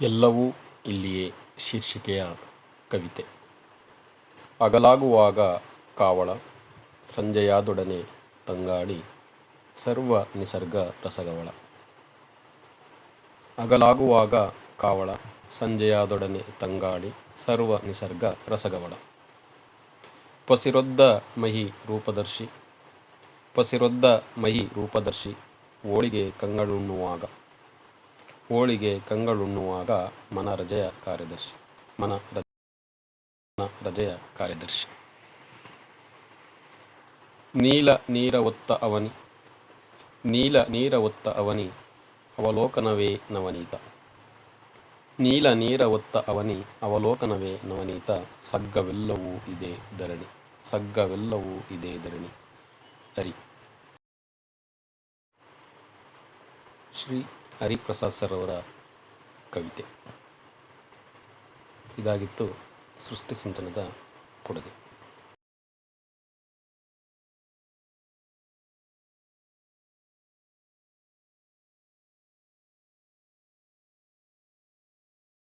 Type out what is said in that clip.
ಎಲ್ಲವೂ ಇಲ್ಲಿಯೇ ಶೀರ್ಷಿಕೆಯ ಕವಿತೆ. ಅಗಲಾಗುವಾಗ ಕಾವಳ, ಸಂಜೆಯಾದೊಡನೆ ತಂಗಾಡಿ, ಸರ್ವ ನಿಸರ್ಗ ರಸಗವಳ. ಅಗಲಾಗುವಾಗ ಕಾವಳ, ಸಂಜೆಯಾದೊಡನೆ ತಂಗಾಡಿ, ಸರ್ವ ನಿಸರ್ಗ ರಸಗವಳ. ಪಸಿರೊದ್ದ ಮಹಿ ರೂಪದರ್ಶಿ, ಪಸಿರೊದ್ದ ಮಹಿ ರೂಪದರ್ಶಿ, ಓಳಿಗೆ ಕಂಗಳುಣ್ಣುವಾಗ. ಹೋಳಿಗೆ ಕಂಗಳುಣ್ಣುವಾಗ ಮನ ರಜೆಯ ಕಾರ್ಯದರ್ಶಿ. ಮನ ಮನ ರಜೆಯ ಕಾರ್ಯದರ್ಶಿ. ನೀಲ ನೀರ ಒತ್ತ ಅವನಿ, ನೀಲ ನೀರ ಒತ್ತ ಅವನಿ, ಅವಲೋಕನವೇ ನವನೀತ. ನೀಲ ನೀರ ಒತ್ತ ಅವನಿ, ಅವಲೋಕನವೇ ನವನೀತ. ಸಗ್ಗವೆಲ್ಲವೂ ಇದೆ ಧರಣಿ, ಸಗ್ಗವೆಲ್ಲವೂ ಇದೆ ಧರಣಿ. ಹರಿ. ಶ್ರೀ ಹರಿಪ್ರಸಾದ್ ಸರ್ ಅವರ ಕವಿತೆ. ಇದಾಗಿತ್ತು ಸೃಷ್ಟಿ ಸಿಂಚನದ ಕೊಡುಗೆ.